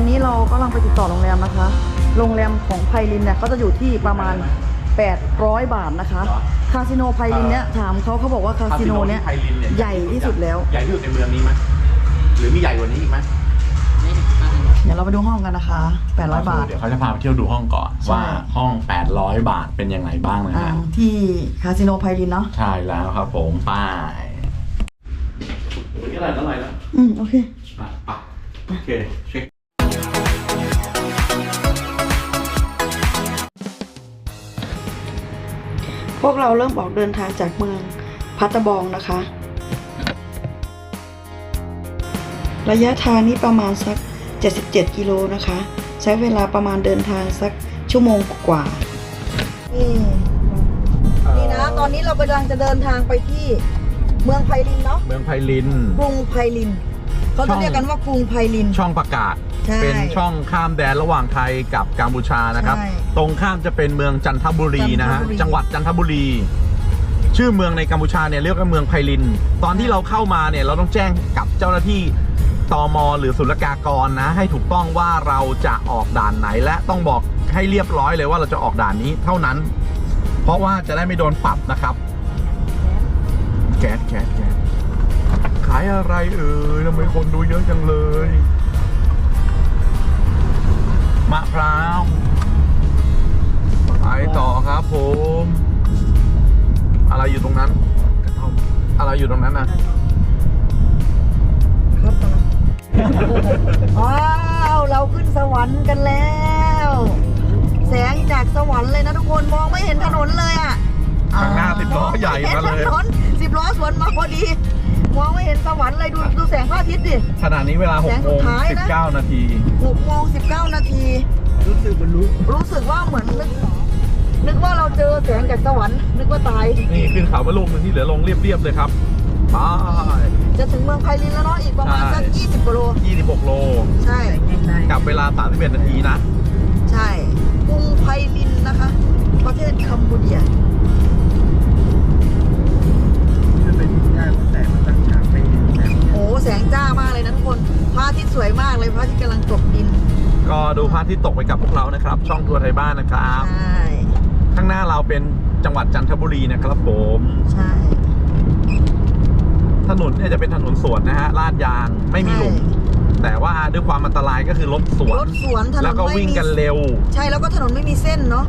ตอนนี้เรากำลังไปติดต่อโรงแรมนะคะ โรงแรมของไพลินเนี่ยเขาจะอยู่ที่ประมาณ 800 บาทนะคะเหรอคาสิโนไพลินเนี่ยถามเขาเขาบอกว่าคาสิโนเนี่ยไทยลินเนี่ย ใหญ่ที่สุดแล้ว ใหญ่ที่สุดในเมืองนี้ไหมหรือมีใหญ่กว่านี้อีกไหมเดี๋ยวเราไปดูห้องกันนะคะ 800 บาท เดี๋ยวเขาจะพาไปเที่ยวดูห้องก่อน ใช่ ว่าห้อง 800 บาทเป็นยังไงบ้างนะอ่าฮะที่คาสิโนไพลินเนาะ ใช่แล้วครับผมป้ายนี่อะไรอะไรแล้วอืม โอเคอะอะโอเคเช็ค พวกเราเริ่มออกเดินทางจากเมืองพัตตะบองนะคะ ระยะทางนี้ประมาณสัก 77 กิโลนะคะ ใช้เวลาประมาณเดินทางสักชั่วโมงกว่านี่นี่นะ ตอนนี้เรากำลังจะเดินทางไปที่เมืองไพลินเนาะเมืองไพลินกรุงไพลินเขาช่จะองเรียกกันว่ากรุงไพลินช่องประกาศ ใช่เป็นช่องข้ามแดนระหว่างไทยกับกัมพูชานะครับ ใช่ตรงข้ามจะเป็นเมืองจันทบุรีนะฮะ จันทบุรี จังหวัดจันทบุรี ชื่อเมืองในกัมพูชาเนี่ยเรียกว่าเมืองไพลิน ตอนที่เราเข้ามาเนี่ยเราต้องแจ้งกับเจ้าหน้าที่ตมหรือศุลกากรนะ ให้ถูกต้องว่าเราจะออกด่านไหนและต้องบอกให้เรียบร้อยเลยว่าเราจะออกด่านนี้เท่านั้น เพราะว่าจะได้ไม่โดนปรับนะครับ แก๊สแก๊สแก๊สขายอะไรเอ่ยทำไมคนดูเยอะจังเลย มะพร้าวไปต่อครับผม อะไรอยู่ตรงนั้นกระท่อมอะไรอยู่ตรงนั้นนะครับตอนนั้นว้าวเราขึ้นสวรรค์กันแล้ว แสงจากสวรรค์เลยนะทุกคนมองไม่เห็นถนนเลยอะข้างหน้าสิบล้อใหญ่มาเลยห็นถนนสิบล้อสวนมาพอดี มองไม่เห็นสวรรค์เลยดูดูแสงพระอาทิตย์ดิ ขณะนี้เวลาแสง6โมสุดงท้ายนะ19 นาทีหกโมงสิบเก้านาที รู้สึกบรรลุรู้สึกว่าเหมือนนึกนึกว่าเราเจอแสงจากสวรรค์นึกว่าตาย นี่ขึ้นเขามาลูกหนึงที่เหลือลงเรียบๆเลยครับไปจะถึงเมืองไพลินแล้วเนาะอีกประมาณสักใช่ยี่สิบกิโล26 โล ใช่กับเวลา 31 นาทีนะ ใช่กรุงไพลินนะคะ ประเทศคัมพูเดีย แสงจ้ามากเลยนะทุกคนพระอาทิตย์สวยมากเลยพระอาทิตย์กำลังตกดิน ก็ดูพระอาทิตย์ตกไปกับพวกเรานะครับ ช่องทัวร์ไทยบ้านนะครับ ใช่ ข้างหน้าเราเป็นจังหวัดจันทบุรีนะครับผม ใช่ ถนนเนี่ยจะเป็นถนนสวนนะฮะลาดยางไม่มีหลุม แต่ว่าด้วยความอันตรายก็คือรถสวนรถสวนถนนแล้วก็ไม่วิ่งมีกันเร็ว ใช่แล้วก็ถนนไม่มีเส้นเนาะ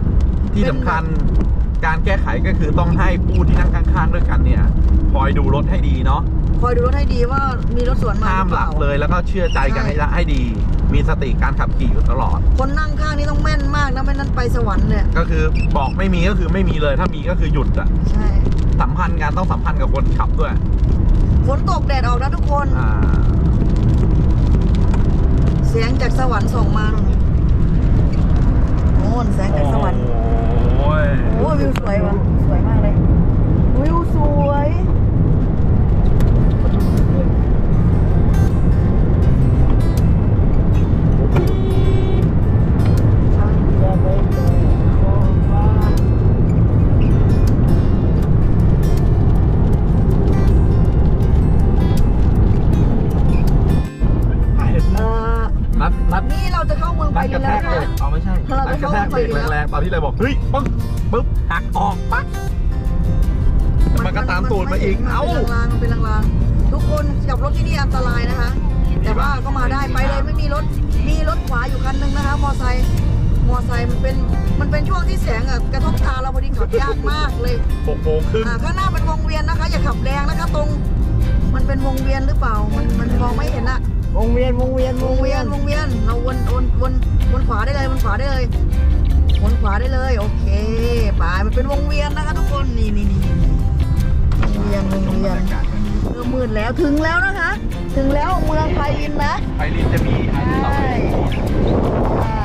ที่สำคัญการแก้ไขก็คือต้องให้ผู้ที่นั่งข้างๆด้วยกันเนี่ยคอยดูรถให้ดีเนาะ คอยดูรถให้ดีว่ามีรถสวนมาห้ามหลับรือปเลยแล้วก็เชื่อใจกันใช่ให้ได้ให้ดี มีสติการขับขี่อยู่ตลอด คนนั่งข้างนี่ต้องแม่นมากนะไม่นั้นไปสวรรค์เนี่ยก็คือบอกไม่มีก็คือไม่มีเลย ถ้ามีก็คือหยุดอะใช่สัมพันธ์กันต้องสัมพันธ์กับคนขับด้วยฝนตกแดดออกนะทุกคน อ่าเสียงจากสวรรค์ส่งมาโน่นแสงจากสวรรค์โอ้ยโอ้วิวสวยว่ะสวยมากเลยวิวสวย นะเบรคะกเอาไม่ใช่เรานัจะดกระเข้าแทกเบรกไปแล้วแรงๆตอนที่เราบอกเฮ้ยปึ๊บปึ๊บหักออกปั๊บมันก็ตามตูดมาอีกเอ้าเป็นลางๆเป็นลางๆทุกคนขับรถที่นี่อันตรายนะคะ แต่ว่าก็มาได้ไปเลยไม่มีรถมีรถขวาอยู่คันหนึงนะคะ มอไซค์มอไซค์มันเป็นมันเป็นช่วงที่แสงอะกระทบตาเราพอดีขับยากมากเลยหกโมงครึ่งอ่าข้างหน้าเป็นวงเวียนนะคะ อย่าขับแรงนะคะตรง มันเป็นวงเวียนหรือเปล่า มันมันมองไม่เห็นอะวงเวียนวงเวียนวงเวียนวงเวียนเราวนวนวน วนขวาได้เลยวนขวาได้เลยวนขวาได้เลยโอเคไปมันเป็นวงเวียนนะคะทุกคนนี่นี่นี่วงเวียนวงเวียนเริ่มมืดแล้วถึงแล้วนะคะ ถึงแล้วเมืองไพลินนะไปลินจะมีอันที่สองใช่ใช่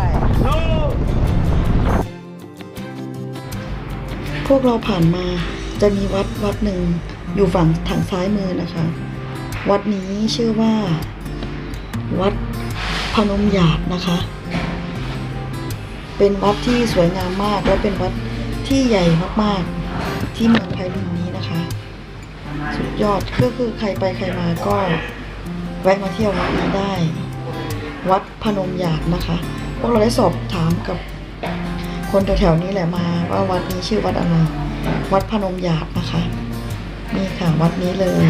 พวกเราผ่านมาจะมีวัดวัดหนึ่งอยู่ฝั่งทางซ้ายมือนะคะ วัดนี้ชื่อว่า วัดพนมหยาดนะคะ เป็นวัดที่สวยงามมากและเป็นวัดที่ใหญ่มากๆ ที่เมืองไพลินนี้นะคะ สุดยอดก็คือใครไปใครมาก็แวะมาเที่ยววัดนี้ได้ วัดพนมหยาดนะคะพวกเราได้สอบถามกับคนแถวๆนี้แหละมาว่าวัดนี้ชื่อวัดอะไร วัดพนมหยาดนะคะ นี่ค่ะวัดนี้เลย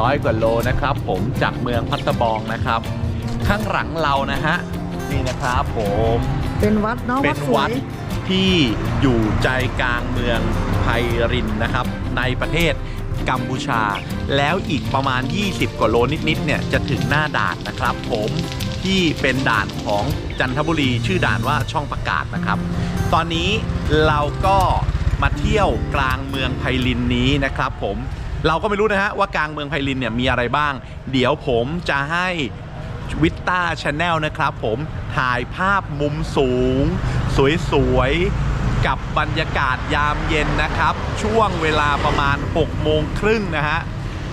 ร้อยกว่าโลนะครับ ผมจากเมืองพัตตบองนะครับ ข้างหลังเรานะฮะนี่นะครับผมเป็นวัดเนาะเป็วัดนสววัดยที่อยู่ใจกลางเมืองไพรินนะครับ ในประเทศกัมพูชา แล้วอีกประมาณ 20 กว่าโลนิดๆเนี่ยจะถึงหน้าด่านนะครับ ผมที่เป็นด่านของจันทบุรีชื่อด่านว่าช่องประกาศนะครับ ตอนนี้เราก็มาเที่ยวกลางเมืองไพลินนี้นะครับ ผม เราก็ไม่รู้นะฮะว่ากลางเมืองไพลินเนี่ยมีอะไรบ้าง เดี๋ยวผมจะให้วิตต้าชาแนลนะครับผมถ่ายภาพมุมสูง สวยๆ กับบรรยากาศยามเย็นนะครับ ช่วงเวลาประมาณ 6 โมงครึ่งนะฮะ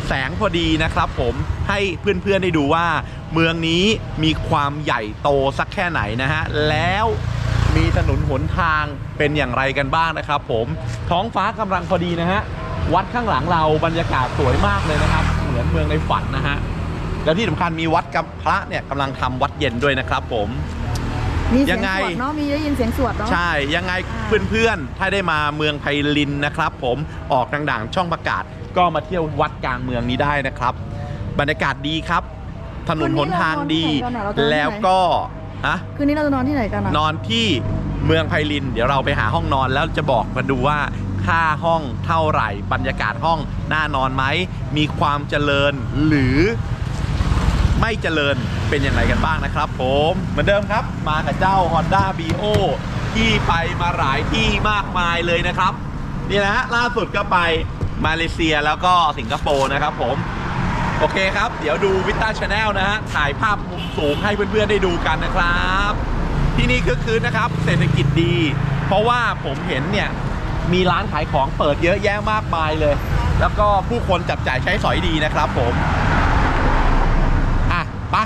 แสงพอดีนะครับผมให้เพื่อนๆได้ดูว่า เมืองนี้มีความใหญ่โตสักแค่ไหนนะฮะ แล้วมีถนนหนทางเป็นอย่างไรกันบ้างนะครับผมท้องฟ้ากำลังพอดีนะฮะ วัดข้างหลังเราบรรยากาศสวยมากเลยนะครับ เหมือนเมืองในฝันนะฮะแล้วที่สำคัญมีวัดกับพระเนี่ยกำลังทำวัดเย็นด้วยนะครับ ผมมีเสียัยงงไงสวดเนาะมีได้ยินเสียงสวดเนาะใช่ยังไงอ่าเพื่อนๆถ้าได้มาเมืองไพลินนะครับ ผมออกดังๆช่องประกาศ ก็มาเที่ยววัดกลางเมืองนี้ได้นะครับ บรรยากาศดีครับ ถนนหนทางดี แล้วก็ฮะคืนนี้เราจะนอนที่ไหนกันอะนอนที่ เมืองไพลิน เดี๋ยวเราไปหาห้องนอนแล้วจะบอกมาดูว่าค่าห้องเท่าไหร่ บรรยากาศห้องน่านอนไหม มีความเจริญหรือไม่เจริญเป็นอย่างไรกันบ้างนะครับ ผมเหมือนเดิมครับมากับเจ้า Honda b o ที่ไปมาหลายที่มากมายเลยนะครับนี่นะฮะล่าสุดก็ไปมาเลเซียแล้วก็สิงคโปร์นะครับผม โอเคครับ เดี๋ยวดูวิต้าชาแนลนะฮะ ถ่ายภาพมุมสูงให้เพื่อนๆได้ดูกันนะครับ ที่นี่คือคืนนะครับ เศรษฐกิจดี เพราะว่าผมเห็นเนี่ยมีร้านขายของเปิดเยอะแยะมากมายเลย แล้วก็ผู้คนจับจ่ายใช้สอยดีนะครับผมอะไปะ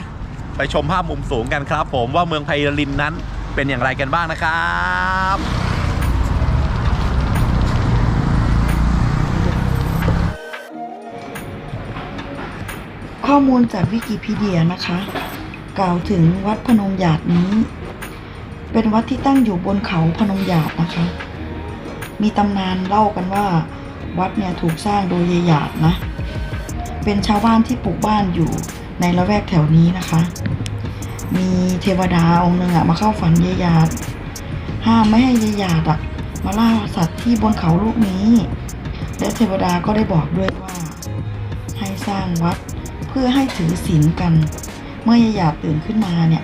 ไปชมภาพมุมสูงกันครับ ผมว่าเมืองไพลินนั้นเป็นอย่างไรกันบ้างนะครับข้อมูลจากวิกิพีเดียนะคะ กล่าวถึงวัดพนมหยาดนี้ เป็นวัดที่ตั้งอยู่บนเขาพนมหยาดนะคะ มีตำนานเล่ากันว่า วัดเนี่ยถูกสร้างโดยยายหยาดนะ เป็นชาวบ้านที่ปลูกบ้านอยู่ในละแวกแถวนี้นะคะ มีเทวดาองค์หนึ่งอะมาเข้าฝันยายหยาด ห้ามไม่ให้ยายหยาดอะมาล่าสัตว์ที่บนเขาลูกนี้ และเทวดาก็ได้บอกด้วยว่า ให้สร้างวัดเพื่อให้ถือศีลกัน เมื่อยายหยาดตื่นขึ้นมาเนี่ย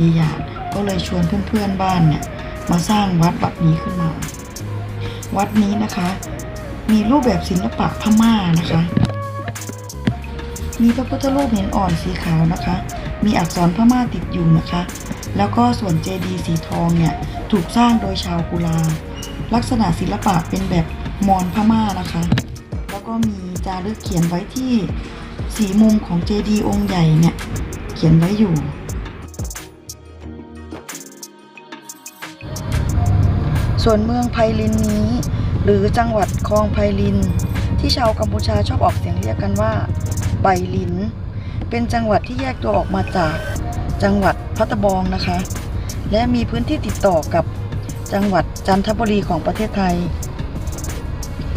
ยายหยาด ก็เลยชวนเพื่อนๆบ้านเนี่ยมาสร้างวัดแบบนี้ขึ้นมา วัดนี้นะคะ มีรูปแบบศิลปะพม่านะคะ มีพระพุทธรูปหินอ่อนสีขาวนะคะ มีอักษรพม่าติดอยู่นะคะ แล้วก็ส่วนเจดีย์สีทองเนี่ยถูกสร้างโดยชาวกุลา ลักษณะศิลปะเป็นแบบมอญพม่านะคะ แล้วก็มีจารึกเขียนไว้ที่สีมุมของเจดีย์องค์ใหญ่เนี่ย เขียนไว้อยู่ ส่วนเมืองไพลินนี้ หรือจังหวัดคลองไพลิน ที่ชาวกัมพูชาชอบออกเสียงเรียกกันว่าไบลิน เป็นจังหวัดที่แยกตัวออกมาจากจังหวัดพัตตบองนะคะ และมีพื้นที่ติดต่อกับจังหวัดจันทบุรีของประเทศไทย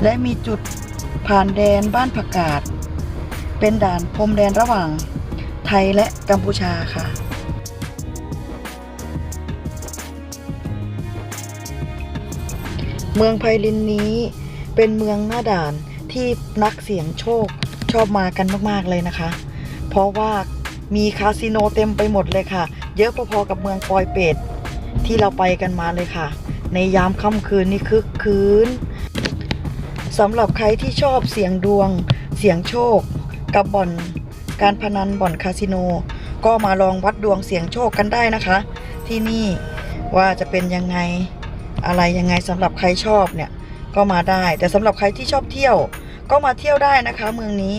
และมีจุดผ่านแดนบ้านผักกาด เป็นด่านพรมแดนระหว่างไทยและกัมพูชาค่ะ เมืองไพลินนี้เป็นเมืองหน้าด่านที่นักเสี่ยงโชคชอบมากันมากๆเลยนะคะ เพราะว่ามีคาสิโนเต็มไปหมดเลยค่ะ เยอะพอๆกับเมืองปอยเป็ดที่เราไปกันมาเลยค่ะ ในยามค่ำคืนนี่คึกคืนสำหรับใครที่ชอบเสียงดวง เสียงโชค กับบ่อนการพนันบ่อนคาสิโน ก็มาลองวัดดวงเสียงโชคกันได้นะคะ ที่นี่ว่าจะเป็นยังไง อะไรยังไงสำหรับใครชอบเนี่ยก็มาได้ แต่สำหรับใครที่ชอบเที่ยว ก็มาเที่ยวได้นะคะ เมืองนี้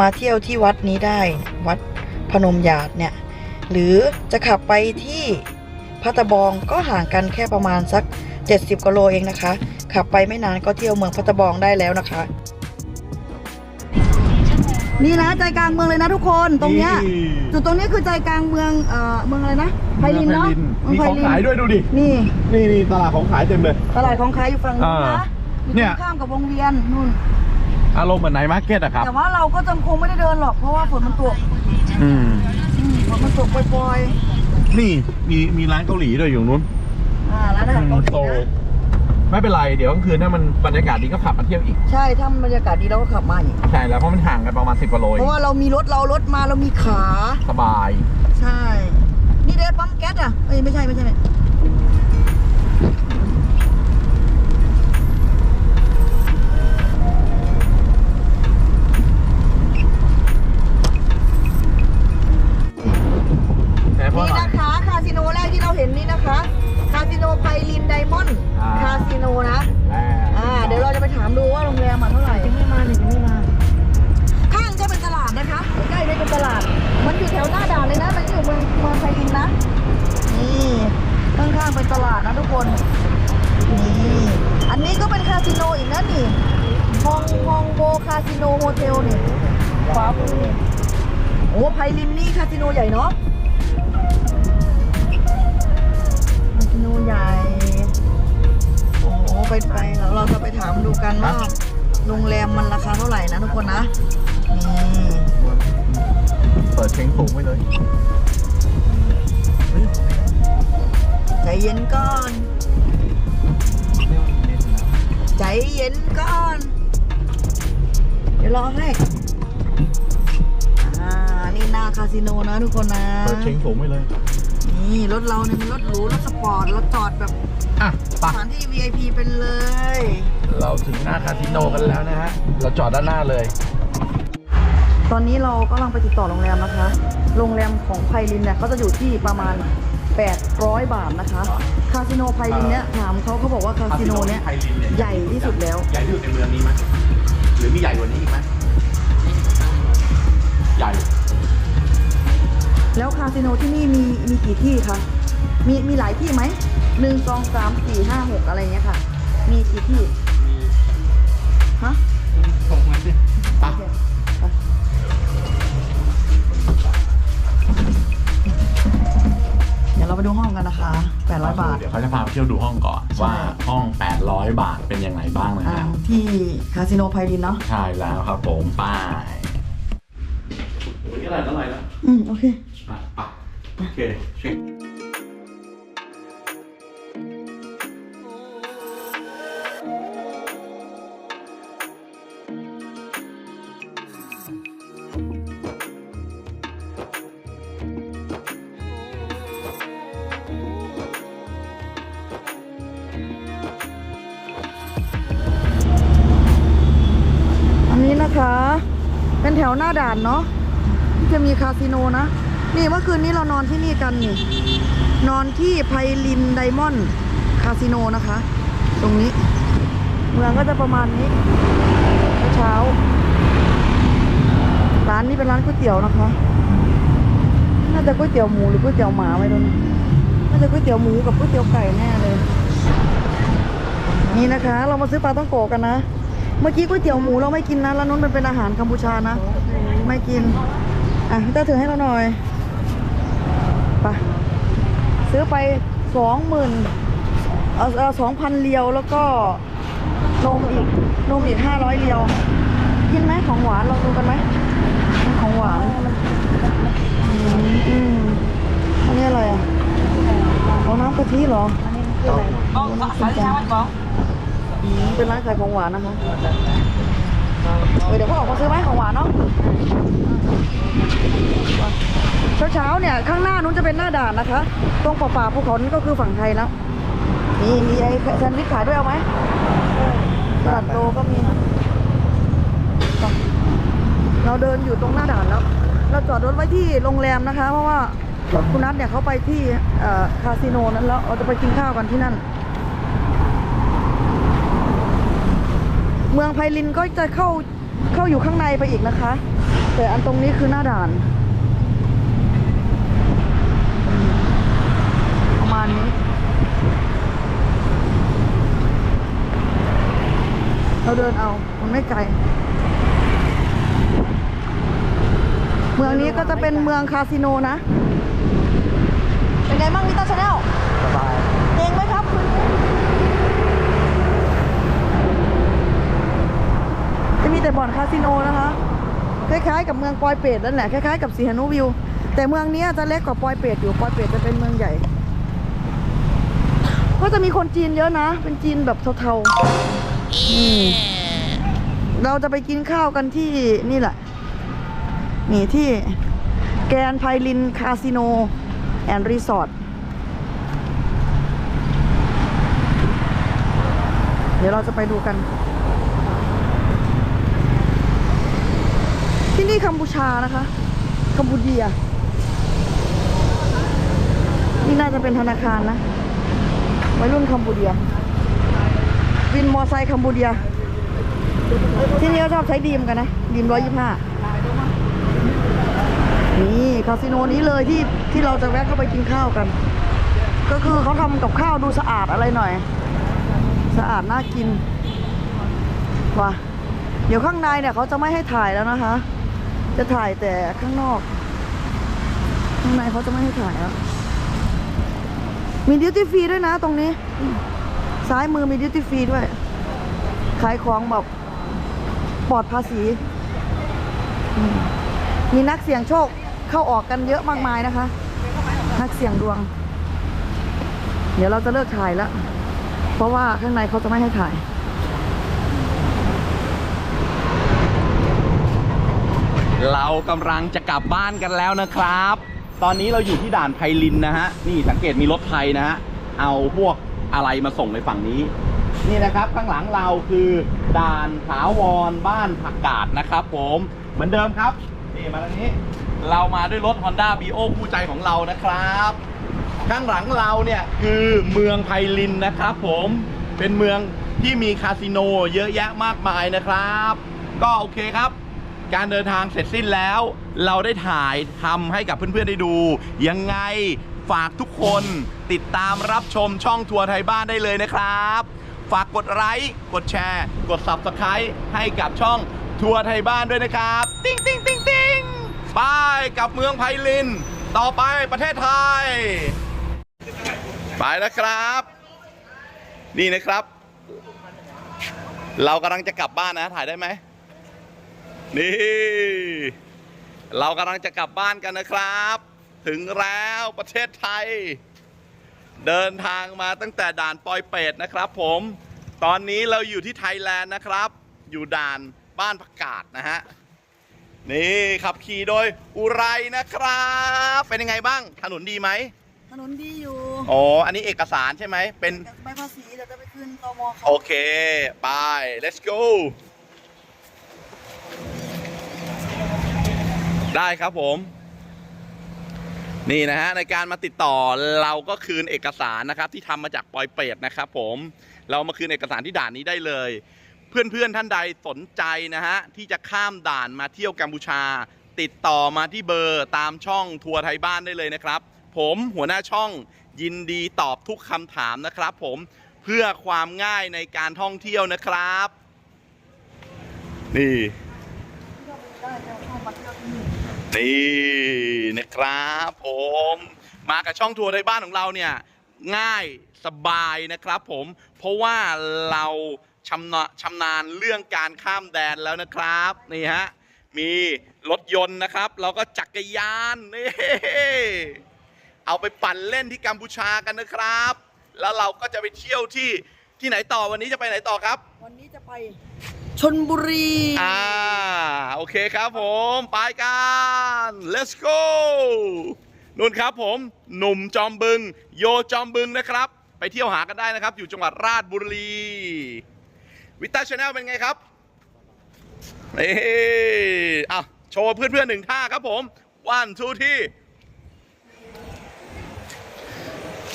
มาเที่ยวที่วัดนี้ได้ วัดพนมหยาดเนี่ยหรือจะขับไปที่พัตบองก็ห่างกันแค่ประมาณสัก 70กิโลเองนะคะ ขับไปไม่นานก็เที่ยวเมืองพัตบองได้แล้วนะคะ นี่นะใจกลางเมืองเลยนะทุกคนตรงเนี้ยจุดตรงนี้คือใจกลางเมืองเอ่อเมืองอะไรนะไพลินเนาะเมืมีไพของลินขายด้วยดูดิ นี่นี่นี่ตลาดของขายเต็มเลย ตลาดของขายอยู่ฝั่งนู้นอ่านะอยู่เนี่ยตรงข้ามกับวงเวียนนู่น อารมณ์เหมือนไนท์มาร์เก็ตอะครับ แต่ว่าเราก็จำคงไม่ได้เดินหรอกเพราะว่าฝนมันตกอืม อืมฝนมันตกปล่อยนี่มีมีร้านเกาหลีด้วยอยู่นู้น ๆอ่าร้านอาหารเกาหลีโตนะ ไม่เป็นไรเดี๋ยวกลางคืนถ้ามันบรรยากาศดีก็ขับมาเที่ยวอีกใช่ถ้ามันบรรยากาศดีเราก็ขับมาอีกใช่แล้วเพราะมันห่างกันประมาณ10กิโลเอเพงราะว่าเรามีรถเรารถมาเรามีขาสบาย ใช่ นี่เด้ปั๊มแก๊สอะเอ้ยไม่ใช่ไม่ใช่ อนด์อ่า คาสิโนนะ อ่า เดี๋ยวเราจะไปถามดูว่าโรงแรมอะเท่าไหร่ ยังไม่มายังไม่มา ข้างก็เป็นตลาดนะคะ ใกล้ๆนี่เป็นตลาด มันอยู่แถวหน้าด่านเลยนะ มันอยู่เมืองเมืองไพลินนะ นี่ข้างๆเป็นตลาดนะทุกคน นี่ อันนี้ก็เป็นคาสิโนอีกนะนี่ฮองฮองโบคาสิโนโฮเทลนี่ขวามือนี่โอ้ไพลินนี่คาสิโนใหญ่เนาะ คาสิโนใหญ่โอ้โห ไปไปแล้วเราจะไปถามดูกันว่าโรงแรมมันราคาเท่าไหร่นะทุกคนนะนี่เปิดเพลงสูงไว้เลยใจเย็นก่อน ใจเย็นก่อน เดี๋ยวรอให้อ่านี่หน้าคาสิโนนะทุกคนนะ เปิดเพลงสูงไว้เลย นี่รถเราเนี่ยมันรถหรูรถสปอร์ตเราจอดแบบอะสไปะถานที่ VIP เป็นเลย เราถึงหน้าคาสิโนกันแล้วนะฮะ เราจอดด้านหน้าเลย ตอนนี้เรากำลังไปติดต่อโรงแรมนะคะ โรงแรมของไพลินเนี่ยเขาจะอยู่ที่ประมาณ 800 บาทนะคะ คาสิโนไพลินเนี่ยถามเขาเขาบอกว่าคาสิโนเนี่ยใหญ่ที่สุดแล้ว ใหญ่ที่สุดในเมืองนี้ไหมหรือมีใหญ่กว่านี้อีกไหมใหญ่ แล้วคาสิโนที่นี่มีมีกี่ที่คะ มีมีหลายที่ไหมหนึ่งสองสามสี่ห้าหกอะไรอย่างเงี้ยค่ะ มีกี่ที่ ฮะส่งมาสิไปโอเคไปเดี๋ยวเราไปดูห้องกันนะคะ800บาท เดี๋ยวเขาจะพาไปเที่ยวดูห้องก่อนใช่ว่าห้อง800บาทเป็นยังไงบ้างนะอ่าฮะที่คาสิโนไพลินเนาะ ใช่แล้วครับผม ป้ายนี่อะไรเท่าไหร่แล้วอืม โอเค ไปไปโอเคเช็คอันนี้นะคะ เป็นแถวหน้าด่านเนาะที่จะมีคาสิโนนะ นี่เมื่อคืนนี้เรานอนที่นี่กันนี่ นอนที่ไพลินไดมอนด์คาสิโนนะคะ ตรงนี้เมืองก็จะประมาณนี้เช้า ร้านนี้เป็นร้านก๋วยเตี๋ยวนะคะ น่าจะก๋วยเตี๋ยวหมูหรือก๋วยเตี๋ยวหมาไม่รู้นน่าจะก๋วยเตี๋ยวหมูกับก๋วยเตี๋ยวไก่แน่เลย นี่นะคะ เรามาซื้อปลาต้องโกกันนะ เมื่อกี้ก๋วยเตี๋ยวหมูเราไม่กินนะร้านนู้นมันเป็นอาหารกัมพูชานะ ไม่กิน อะพี่ต้าถือให้เราหน่อย ไปซื้อไปสองหมื่นเอาเอาสองพันเรียวแล้วก็นมอีกนมอีกห้าร้อยเรียวกินไหมของหวานลองดูกันไหมของหวานอืมอืมอันนี้อะไรอะเอาน้ำกะทิเหรอ Vâng, dạ, sáng sao anh bóng? อืมเป็นร้านขายของหวานนะคะ เดี๋ยวพ่อออกมาซื้อไหมของหวานเนาะเช้าๆเนี่ยข้างหน้านู้นจะเป็นหน้าด่านนะคะ ตรงป่าป่าภูเขานั้นก็คือฝั่งไทยแล้วนี่มีไอ้แซนด์วิชขายด้วยเอาไหมตลาดโลก็มี เราเดินอยู่ตรงหน้าด่านแล้ว เราจอดรถไว้ที่โรงแรมนะคะ เพราะว่าคุณนัทเนี่ยเขาไปที่คาสิโนนั้นแล้วเราจะไปกินข้าวกันที่นั่น เมืองไพลินก็จะเข้าเข้าอยู่ข้างในไปอีกนะคะ แต่อันตรงนี้คือหน้าด่าน ประมาณนี้ เราเดินเอา มันไม่ไกล เมืองนี้ก็จะเป็นเมืองคาสิโนนะ เป็นไงบ้างมิตาชาแนลสบาย เองไหมครับคืนนี้จะ มีแต่บ่อนคาสิโนนะคะ คล้ายๆ กับเมืองปอยเปตนั่นแหละ คล้ายๆกับสีหนุวิว แต่เมืองนี้จะเล็กกว่าปอยเปตอยู่ ปอยเปตจะเป็นเมืองใหญ่ ก็จะมีคนจีนเยอะนะ เป็นจีนแบบเทาๆเราจะไปกินข้าวกันที่นี่แหละ นี่ที่แกนไพลินคาสิโนแอนด์รีสอร์ทเดี๋ยวเราจะไปดูกัน นี่กัมพูชานะคะกัมพูเดีย นี่น่าจะเป็นธนาคารนะวัยรุ่นคัมบูเดีย วินมอไซค์คัมบูเดีย ที่นี่เขาชอบใช้ดีมกันนะ ดีมร้อยยี่ห้านี่คาสิโนนี้เลยที่ที่เราจะแวะเข้าไปกินข้าวกัน ก็คือเขาทำกับข้าวดูสะอาดอะไรหน่อย สะอาดน่ากินว่ะเดี๋ยวข้างในเนี่ยเขาจะไม่ให้ถ่ายแล้วนะคะ จะถ่ายแต่ข้างนอก ข้างในเขาจะไม่ให้ถ่ายแล้วมีดิวตี้ฟรีด้วยนะตรงนี้ ซ้ายมือมีดิวตี้ฟรีด้วย ขายของแบบปลอดภาษีมมีนักเสี่ยงโชคเข้าออกกันเยอะมากมายนะคะ นักเสี่ยงดวง เดี๋ยวเราจะเลิกถ่ายแล้ว เพราะว่าข้างในเขาจะไม่ให้ถ่าย เรากำลังจะกลับบ้านกันแล้วนะครับ ตอนนี้เราอยู่ที่ด่านไพลินนะฮะ นี่สังเกตมีรถไทยนะฮะ เอาพวกอะไรมาส่งในฝั่งนี้ นี่นะครับข้างหลังเราคือด่านถาวรบ้านผักกาดนะครับผมเหมือนเดิมครับ นี่มาทางนี้ เรามาด้วยรถ Honda b โ o คู่ใจของเรานะครับ ข้างหลังเราเนี่ยคือเมืองไพลินนะครับผมเป็นเมืองที่มีคาสิโนเยอะแยะมากมายนะครับ ก็โอเคครับ การเดินทางเสร็จสิ้นแล้ว เราได้ถ่ายทำให้กับเพื่อนๆได้ดู ยังไงฝากทุกคนติดตามรับชมช่องทัวร์ไทยบ้านได้เลยนะครับ ฝากกดไลค์กดแชร์ กด Subscribe ให้กับช่องทัวร์ไทยบ้านด้วยนะครับ ติ๊งติ๊งติ๊งติ๊งไปกับเมืองไพลิน ต่อไปประเทศไทย ไปนะครับ นี่นะครับ เรากำลังจะกลับบ้านนะถ่ายได้ไหม นี่ เรากำลังจะกลับบ้านกันนะครับ ถึงแล้วประเทศไทย เดินทางมาตั้งแต่ด่านปอยเป็ดนะครับ ผม ตอนนี้เราอยู่ที่ไทยแลนด์นะครับ อยู่ด่านบ้านผักกาดนะฮะ นี่ขับขี่โดยอุไรนะครับ เป็นยังไงบ้าง ถนนดีไหมถนนดีอยู่อ๋ออันนี้เอกสารใช่ไหม เป็นใบภาษีเดี๋ยวจะไปคืนตมเขาโอเค ไป let's go ได้ครับผม นี่นะฮะในการมาติดต่อเราก็คืนเอกสารนะครับ ที่ทำมาจากปอยเปรตนะครับ ผมเรามาคืนเอกสารที่ด่านนี้ได้เลย เพื่อนๆท่านใดสนใจนะฮะที่จะข้ามด่านมาเที่ยวกัมพูชา ติดต่อมาที่เบอร์ตามช่องทัวร์ไทยบ้านได้เลยนะครับ ผมหัวหน้าช่องยินดีตอบทุกคำถามนะครับ ผมเพื่อความง่ายในการท่องเที่ยวนะครับ นี่ นี่นะครับผมมากับช่องทัวร์ไทยบ้านของเราเนี่ยง่ายสบายนะครับผมเพราะว่าเราชำนาชำนาญเรื่องการข้ามแดนแล้วนะครับนี่ฮะมีรถยนต์นะครับ เราก็จักรยานนี่เอาไปปั่นเล่นที่กัมพูชากันนะครับ แล้วเราก็จะไปเที่ยวที่ที่ไหนต่อวันนี้จะไปไหนต่อครับ วันนี้จะไป ชนบุรี อ่า โอเคครับผม ไปกัน let's go นุ่นครับผม หนุ่มจอมบึง โยจอมบึงนะครับ ไปเที่ยวหากันได้นะครับ อยู่จังหวัดราชบุรี วิต้าชาแนลเป็นไงครับนี่อะ โชว์เพื่อนๆหนึ่งท่าครับผม one two ที่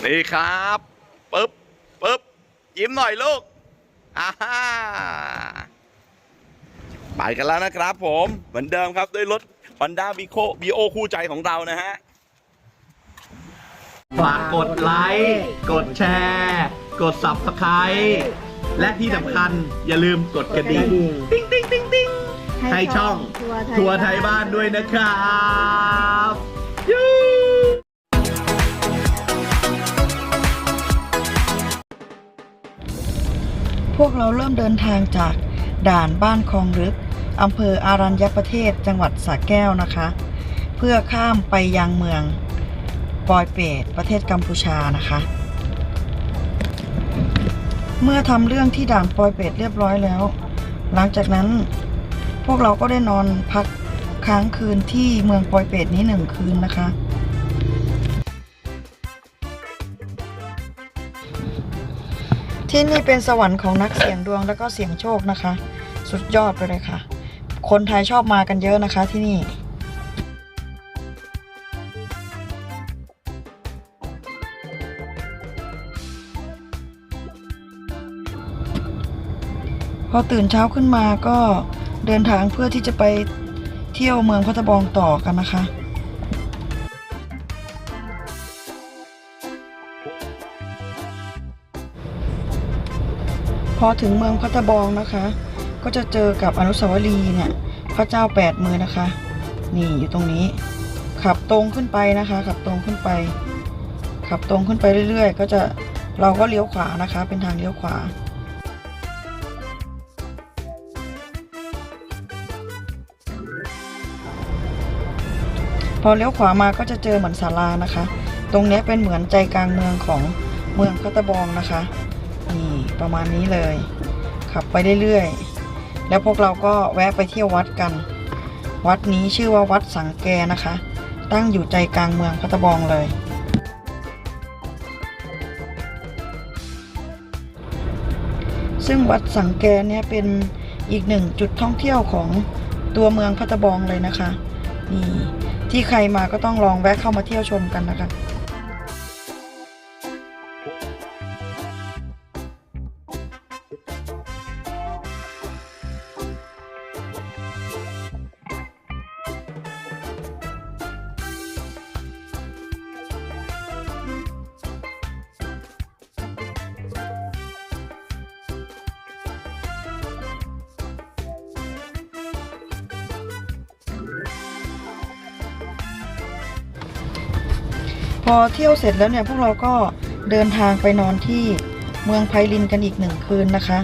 นี่ครับปึ๊บปึ๊บยิ้มหน่อยลูกอ่า ฮ่ากันแล้วนะครับ ผมเหมือนเดิมครับด้วยรถ Honda v i c o v o คู่ใจของเรานะฮะ ฝากกดไลค์ กดแชร์ กด subscribe และที่สำคัญอย่าลืมกดกระดิ่งติ๊งติ๊งติ๊งติ๊งให้ช่องทัวร์ไทยบ้านด้วยนะครับยูพวกเราเริ่มเดินทางจากด่านบ้านคลองลึก อำเภออารัญญประเทศจังหวัดสระแก้วนะคะ เพื่อข้ามไปยังเมืองปอยเปตประเทศกัมพูชานะคะ เมื่อทำเรื่องที่ด่านปอยเปตเรียบร้อยแล้ว หลังจากนั้นพวกเราก็ได้นอนพักค้างคืนที่เมืองปอยเปตนี้หนึ่งคืนนะคะ ที่นี่เป็นสวรรค์ของนักเสี่ยงดวงแล้วก็เสี่ยงโชคนะคะ สุดยอดไปเลยค่ะ คนไทยชอบมากันเยอะนะคะที่นี่พอตื่นเช้าขึ้นมาก็เดินทางเพื่อที่จะไปเที่ยวเมืองพัทบองต่อกันนะคะพอถึงเมืองพัทบองนะคะ ก็จะเจอกับอนุสาวรีย์เนี่ยพระเจ้าแปดมือนะคะ นี่อยู่ตรงนี้ ขับตรงขึ้นไปนะคะ ขับตรงขึ้นไป ขับตรงขึ้นไปเรื่อย ๆ ก็จะเราก็เลี้ยวขวานะคะ เป็นทางเลี้ยวขวาพอเลี้ยวขวามาก็จะเจอเหมือนศาลานะคะ ตรงนี้เป็นเหมือนใจกลางเมืองของเมืองพัตบองนะคะ นี่ประมาณนี้เลย ขับไปเรื่อยๆ แล้วพวกเราก็แวะไปเที่ยววัดกัน วัดนี้ชื่อว่าวัดสังแกนะคะ ตั้งอยู่ใจกลางเมืองพัตบองเลย ซึ่งวัดสังแกเนี่ยเป็นอีกหนึ่งจุดท่องเที่ยวของตัวเมืองพัตบองเลยนะคะ นี่ที่ใครมาก็ต้องลองแวะเข้ามาเที่ยวชมกันนะคะ พอเที่ยวเสร็จแล้วเนี่ยพวกเราก็เดินทางไปนอนที่เมืองไพลินกันอีกหนึ่งคืนนะคะ